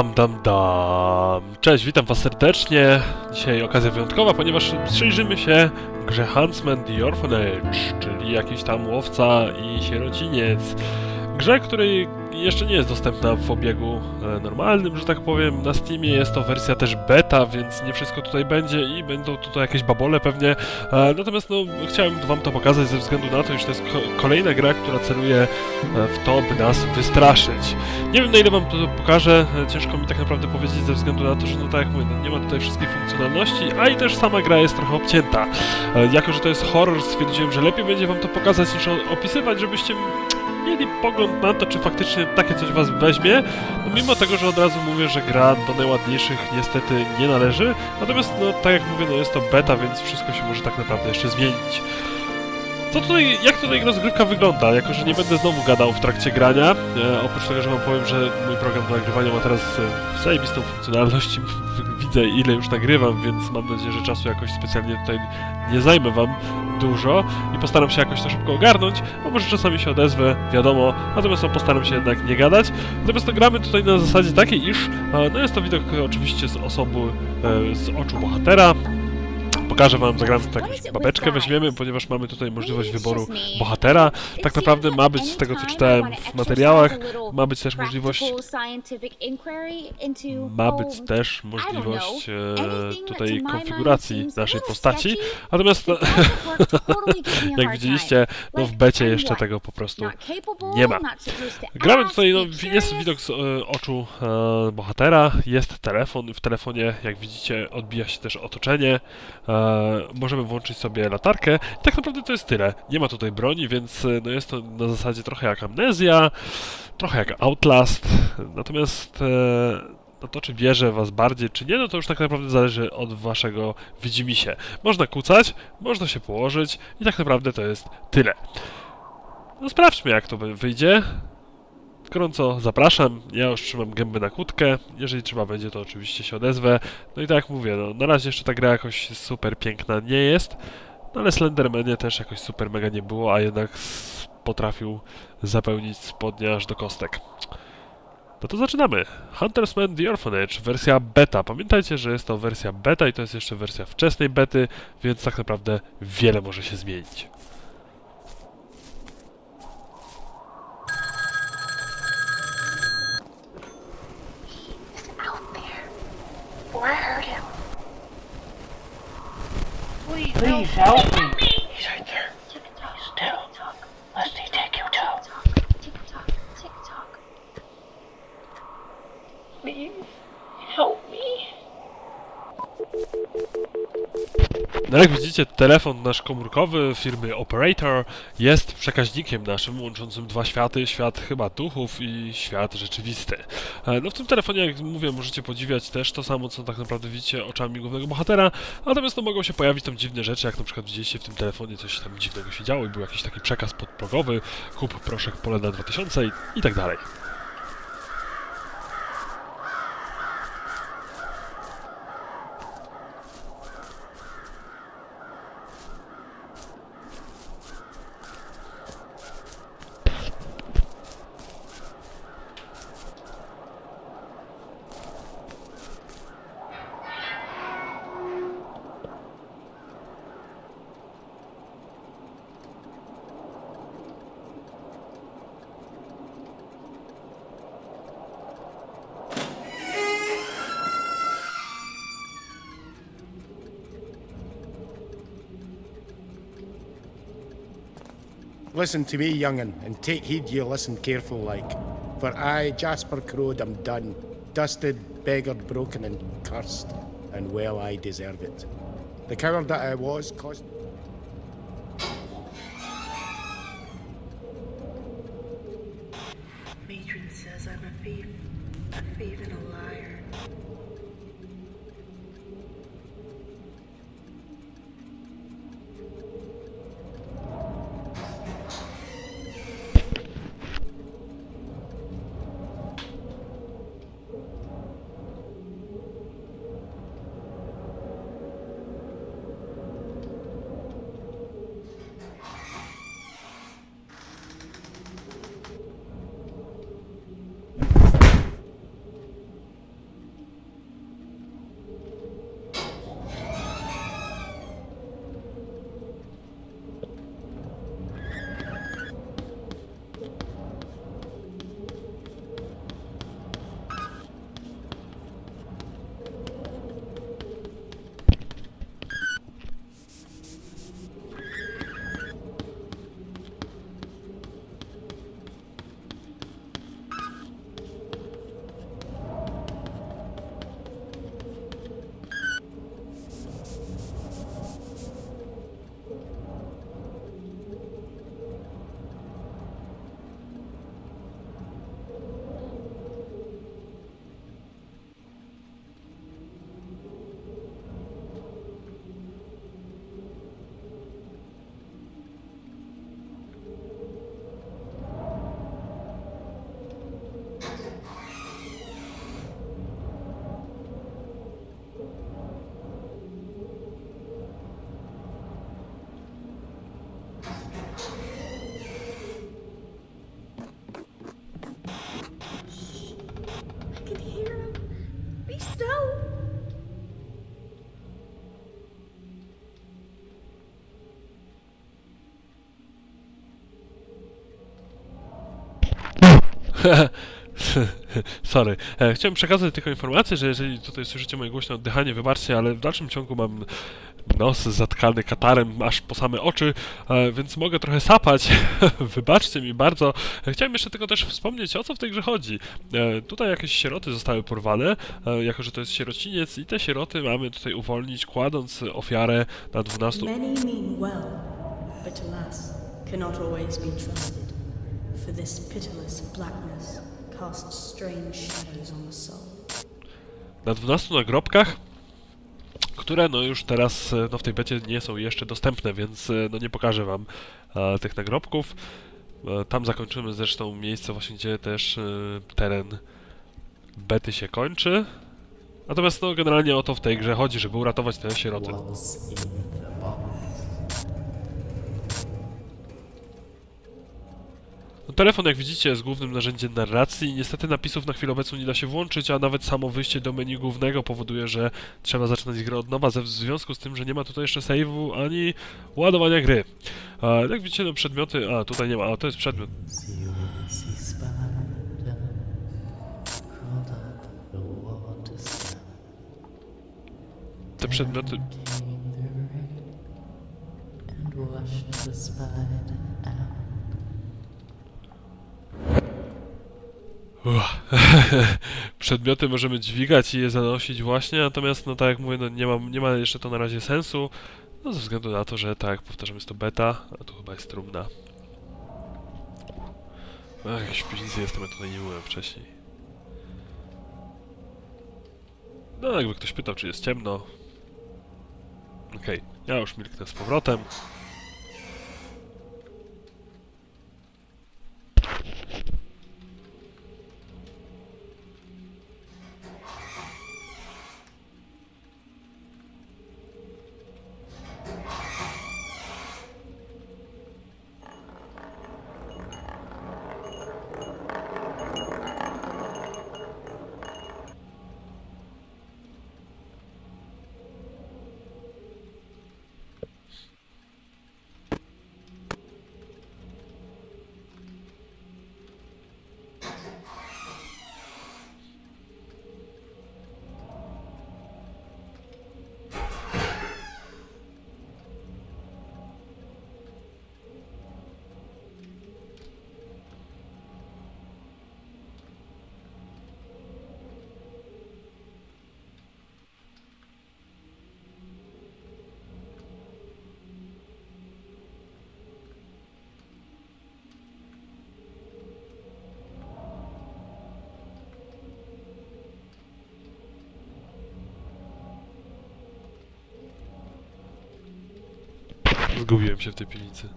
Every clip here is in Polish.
Dam, dam, dam. Cześć, witam was serdecznie. Dzisiaj okazja wyjątkowa, ponieważ przyjrzymy się grze Huntsman The Orphanage, czyli jakiś tam łowca i sierociniec. Grze, której jeszcze nie jest dostępna w obiegu e, normalnym, że tak powiem. Na Steamie jest to wersja też beta, więc nie wszystko tutaj będzie i będą tutaj jakieś babole pewnie. E, Natomiast no, chciałem wam to pokazać ze względu na to, że to jest ko- kolejna gra, która celuje e, w to, by nas wystraszyć. Nie wiem na ile wam to pokażę, ciężko mi tak naprawdę powiedzieć ze względu na to, że no tak jak mówię, no, nie ma tutaj wszystkich funkcjonalności, a i też sama gra jest trochę obcięta. Jako, że to jest horror, stwierdziłem, że lepiej będzie wam to pokazać niż opisywać, żebyście mieli pogląd na to, czy faktycznie takie coś was weźmie, no mimo tego, że od razu mówię, że gra do najładniejszych niestety nie należy, natomiast no tak jak mówię, no jest to beta, więc wszystko się może tak naprawdę jeszcze zmienić. Co tutaj, jak tutaj rozgrywka wygląda? Jako, że nie będę znowu gadał w trakcie grania, e, oprócz tego, że wam powiem, że mój program do nagrywania ma teraz e, zajebistą funkcjonalność, widzę ile już nagrywam, więc mam nadzieję, że czasu jakoś specjalnie tutaj nie zajmę wam dużo i postaram się jakoś to szybko ogarnąć, bo może czasami się odezwę, wiadomo, natomiast postaram się jednak nie gadać. Natomiast no, gramy tutaj na zasadzie takiej, iż e, no jest to widok oczywiście z osoby, e, z oczu bohatera, Pokażę wam, zagramy tutaj jakąś babeczkę, weźmiemy, ponieważ mamy tutaj możliwość wyboru bohatera. Tak naprawdę ma być, z tego co czytałem w materiałach, ma być też możliwość ma być też możliwość e, tutaj konfiguracji naszej postaci. Natomiast jak widzieliście, no w becie jeszcze tego po prostu nie ma. Gramy tutaj, no, jest widok z e, oczu e, bohatera, jest telefon, w telefonie, jak widzicie, odbija się też otoczenie, e, możemy włączyć sobie latarkę. I tak naprawdę to jest tyle. Nie ma tutaj broni, więc e, no, jest to na zasadzie trochę jak amnezja, trochę jak Outlast, natomiast e, no to czy bierze was bardziej, czy nie, no to już tak naprawdę zależy od waszego widzimisię. Można kucać, można się położyć i tak naprawdę to jest tyle. No sprawdźmy jak to wy- wyjdzie. Gorąco zapraszam, ja już trzymam gębę na kłódkę, jeżeli trzeba będzie to oczywiście się odezwę. No i tak jak mówię, no na razie jeszcze ta gra jakoś super piękna nie jest, no ale Slendermanie też jakoś super mega nie było, a jednak potrafił zapełnić spodnie aż do kostek. No to zaczynamy. Hunter's Man The Orphanage, wersja beta. Pamiętajcie, że jest to wersja beta i to jest jeszcze wersja wczesnej bety, więc tak naprawdę wiele może się zmienić. Please help me. No jak widzicie, telefon nasz komórkowy firmy Operator jest przekaźnikiem naszym, łączącym dwa światy, świat chyba duchów i świat rzeczywisty. E, No w tym telefonie, jak mówię, możecie podziwiać też to samo, co tak naprawdę widzicie oczami głównego bohatera, natomiast no mogą się pojawić tam dziwne rzeczy, jak na przykład widzieliście w tym telefonie coś tam dziwnego się działo i był jakiś taki przekaz podprogowy, kup proszek Polena 2000 i, i tak dalej. Listen to me, young'un, and take heed you listen careful like. For I, Jasper Crowd, am done, dusted, beggared, broken, and cursed, and well I deserve it. The coward that I was cost. Sorry. E, chciałem przekazać tylko informację, że jeżeli tutaj słyszycie moje głośne oddychanie, wybaczcie, ale w dalszym ciągu mam nos zatkany katarem aż po same oczy, e, więc mogę trochę sapać. wybaczcie mi bardzo. E, chciałem jeszcze tylko też wspomnieć, o co w tej grze chodzi. Tutaj jakieś sieroty zostały porwane, jako że to jest sierociniec i te sieroty mamy tutaj uwolnić, kładąc ofiarę na 12 Many mean well, but alas, cannot always be trusted. For this pitiless blackness casts strange shadows on the soul. na 12 nagrobkach, które no już teraz e, no w tej becie nie są jeszcze dostępne, więc e, no nie pokażę wam e, tych nagrobków. E, tam zakończymy zresztą miejsce właśnie, gdzie też e, teren bety się kończy. Natomiast no generalnie o to w tej grze chodzi, żeby uratować te sieroty. No, telefon, jak widzicie, jest głównym narzędziem narracji. Niestety napisów na chwilę obecną nie da się włączyć, a nawet samo wyjście do menu głównego powoduje, że trzeba zaczynać grę od nowa, w związku z tym, że nie ma tutaj jeszcze save'u ani ładowania gry. A, jak widzicie, no przedmioty... A, tutaj nie ma, a to jest przedmiot. See you Przedmioty możemy dźwigać i je zanosić właśnie, natomiast, no tak jak mówię, no nie ma, nie ma jeszcze to na razie sensu, no ze względu na to, że tak powtarzam, jest to beta, a tu chyba jest trumna. A, jakiś w piwnicy jestem, ja tutaj nie byłem wcześniej. No, jakby ktoś pytał, czy jest ciemno. Okej, ja już milknę z powrotem. Zgubiłem się w tej piwnicy.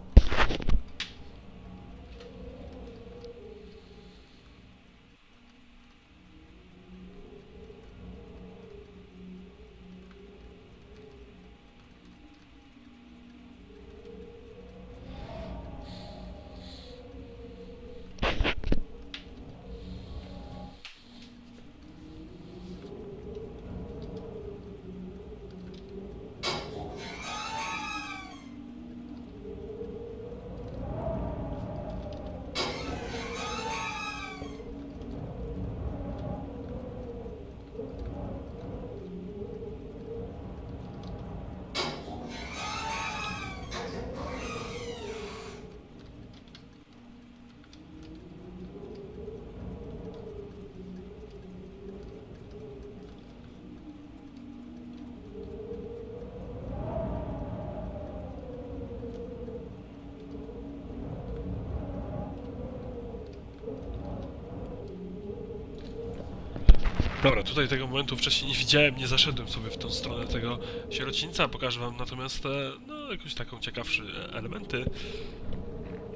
Dobra, tutaj tego momentu wcześniej nie widziałem, nie zaszedłem sobie w tą stronę tego sierocińca, pokażę wam natomiast, e, no, jakąś taką ciekawsze elementy.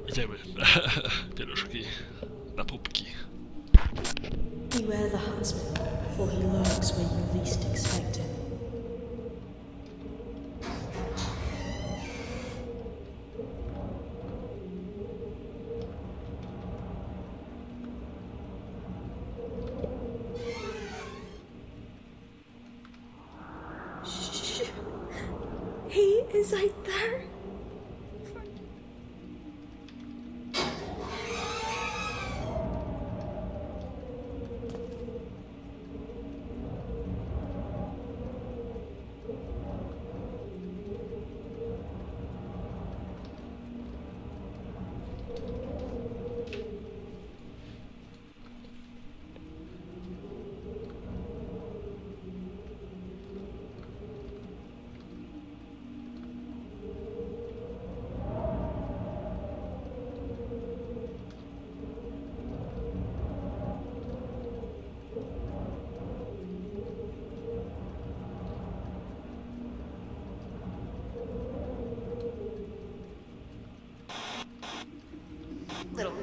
Idziemy. Pieluszki na pupki. Beware the huntsman, for he lurks where you least expect him. Right there.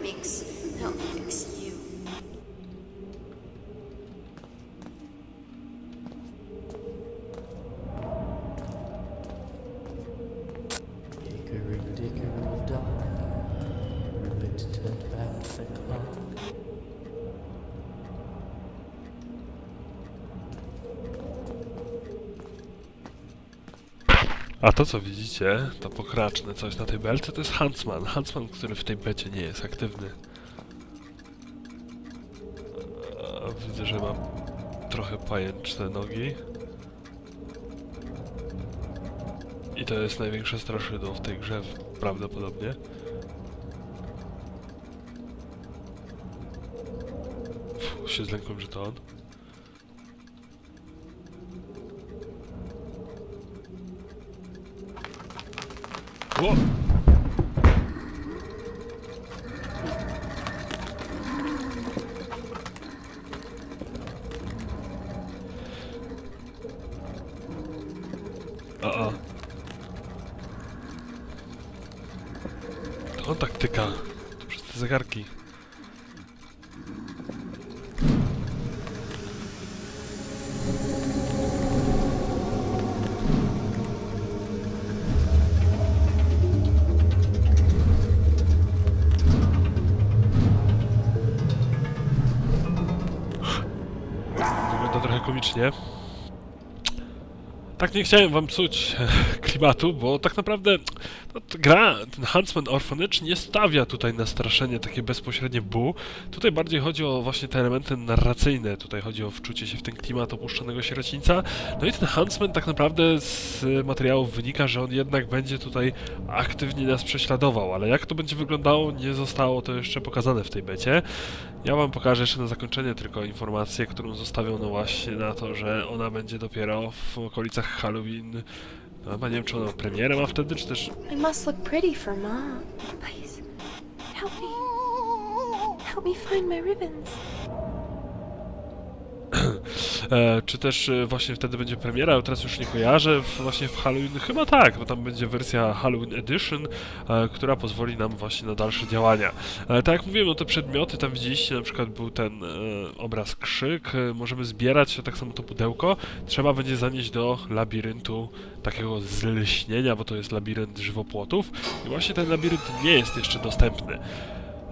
mix. A to co widzicie, to pokraczne coś na tej belce, to jest Huntsman. Huntsman, który w tej becie nie jest aktywny. Widzę, że mam trochę pajęczne nogi. I to jest największe straszydło w tej grze, prawdopodobnie. Fuh, się zlękłem, że to on. Whoa. Trochę komicznie. Tak nie chciałem wam psuć e, klimatu, bo tak naprawdę no, gra, ten Huntsman Orphanage nie stawia tutaj na straszenie takie bezpośrednie bu. Tutaj bardziej chodzi o właśnie te elementy narracyjne, tutaj chodzi o wczucie się w ten klimat opuszczonego sierocińca. No i ten Huntsman tak naprawdę z e, materiałów wynika, że on jednak będzie tutaj aktywnie nas prześladował, ale jak to będzie wyglądało, nie zostało to jeszcze pokazane w tej becie. Ja wam pokażę jeszcze na zakończenie tylko informację, którą zostawiono właśnie na to, że ona będzie dopiero w okolicach Halloween. No, chyba nie wiem, czy ona premierę ma wtedy, czy też... I must look pretty for mom. Please, help me. Help me find my ribbons. E, czy też e, właśnie wtedy będzie premiera, teraz już nie kojarzę, właśnie w Halloween, chyba tak, bo tam będzie wersja Halloween Edition, e, która pozwoli nam właśnie na dalsze działania. Tak jak mówiłem, no te przedmioty, tam widzieliście, na przykład był ten obraz krzyk, możemy zbierać tak samo to pudełko, trzeba będzie zanieść do labiryntu takiego zlśnienia, bo to jest labirynt żywopłotów i właśnie ten labirynt nie jest jeszcze dostępny.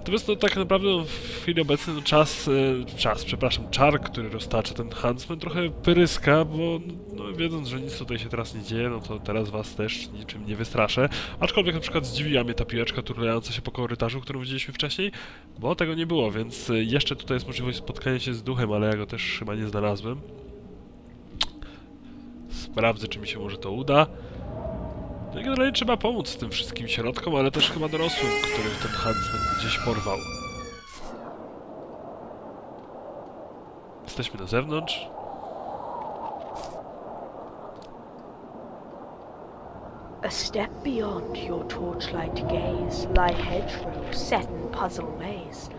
Natomiast no, tak naprawdę w chwili obecnej no, czas, e, czas, przepraszam, czar, który roztacza ten Huntsman trochę pyryska, bo no, wiedząc, że nic tutaj się teraz nie dzieje, no to teraz was też niczym nie wystraszę. Aczkolwiek na przykład zdziwiła mnie ta piłeczka turlająca się po korytarzu, którą widzieliśmy wcześniej, bo tego nie było, więc e, jeszcze tutaj jest możliwość spotkania się z duchem, ale ja go też chyba nie znalazłem. Sprawdzę, czy mi się może to uda. No i generalnie trzeba pomóc tym wszystkim środkom, ale też chyba dorosłym, których ten Huntsman gdzieś porwał. Jesteśmy na zewnątrz. A step beyond your torchlight gaze lie hedgerows set in puzzle maze.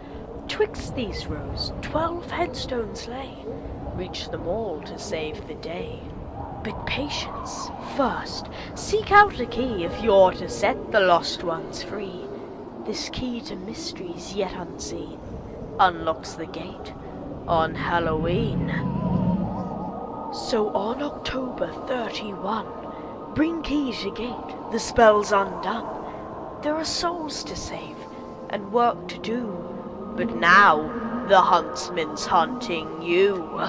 Twixt these rows twelve headstones lay. Reach them all to save the day. But patience first. Seek out a key if you're to set the lost ones free. This key to mysteries yet unseen unlocks the gate on Halloween. So on October 31, bring key to gate, the spell's undone. There are souls to save and work to do, but now the huntsman's hunting you.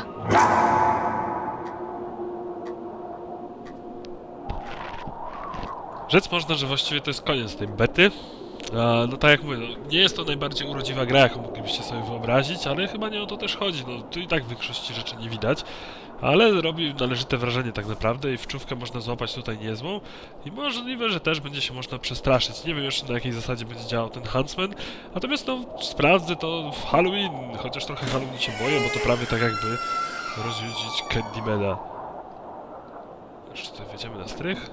Rzec można, że właściwie to jest koniec tej bety. No tak jak mówię, no, nie jest to najbardziej urodziwa gra, jaką moglibyście sobie wyobrazić, ale chyba nie o to też chodzi. No tu i tak większości rzeczy nie widać, ale robi należyte wrażenie tak naprawdę i wczówkę można złapać tutaj niezłą i możliwe, że też będzie się można przestraszyć. Nie wiem jeszcze na jakiej zasadzie będzie działał ten Huntsman, natomiast no sprawdzę to w Halloween, chociaż trochę Halloween się boję, bo to prawie tak jakby rozjudzić Candymana. Jeszcze tutaj wjedziemy na strych.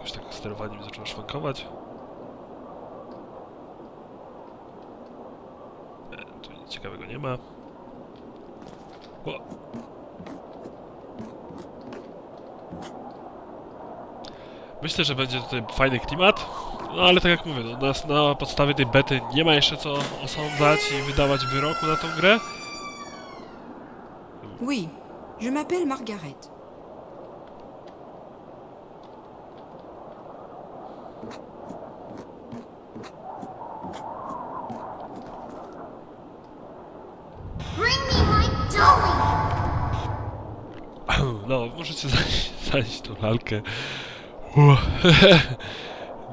Jakoś tak sterowanie mi zaczęło szwankować. E, tu nic ciekawego nie ma. O. Myślę, że będzie tutaj fajny klimat. No ale tak jak mówię, no, nas na podstawie tej bety nie ma jeszcze co osądzać i wydawać wyroku na tą grę. Oui, je m'appelle Margaret. Bring me my dolly! No, możecie zanieść, zanieść tą lalkę.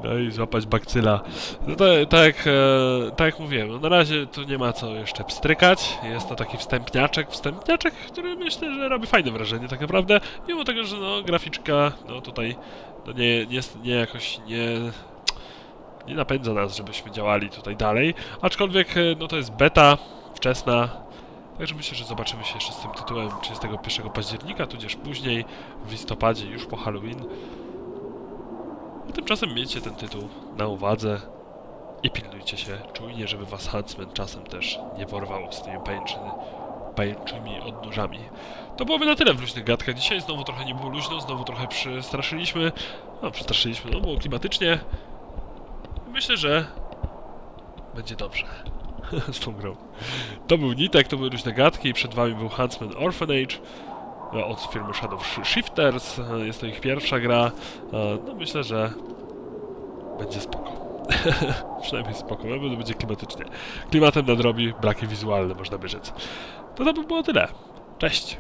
No i złapać bakcyla. No to, tak, e, tak jak mówiłem, no na razie tu nie ma co jeszcze pstrykać. Jest to taki wstępniaczek, wstępniaczek, który myślę, że robi fajne wrażenie tak naprawdę. Mimo tego, że no graficzka, no tutaj no nie, nie, nie jakoś nie nie napędza nas, żebyśmy działali tutaj dalej. Aczkolwiek, e, no to jest beta wczesna, Także myślę, że zobaczymy się jeszcze z tym tytułem 31 października, tudzież później, w listopadzie, już po Halloween. A tymczasem miejcie ten tytuł na uwadze i pilnujcie się czujnie, żeby was Huntsman czasem też nie porwał z tymi pajęczyny, pajęczymi odnóżami. To byłoby na tyle w luźnych gadkach. Dzisiaj znowu trochę nie było luźno, znowu trochę przestraszyliśmy. No, przestraszyliśmy, no było klimatycznie. Myślę, że będzie dobrze z tą grą. To był Nitek, to były różne gadki, przed wami był Huntsman Orphanage e, od firmy Shadow Sh- Shifters, e, jest to ich pierwsza gra, E, no myślę, że będzie spoko. Przynajmniej spoko, no, będzie klimatycznie. Klimatem nadrobi braki wizualne, można by rzec. To to by było tyle. Cześć!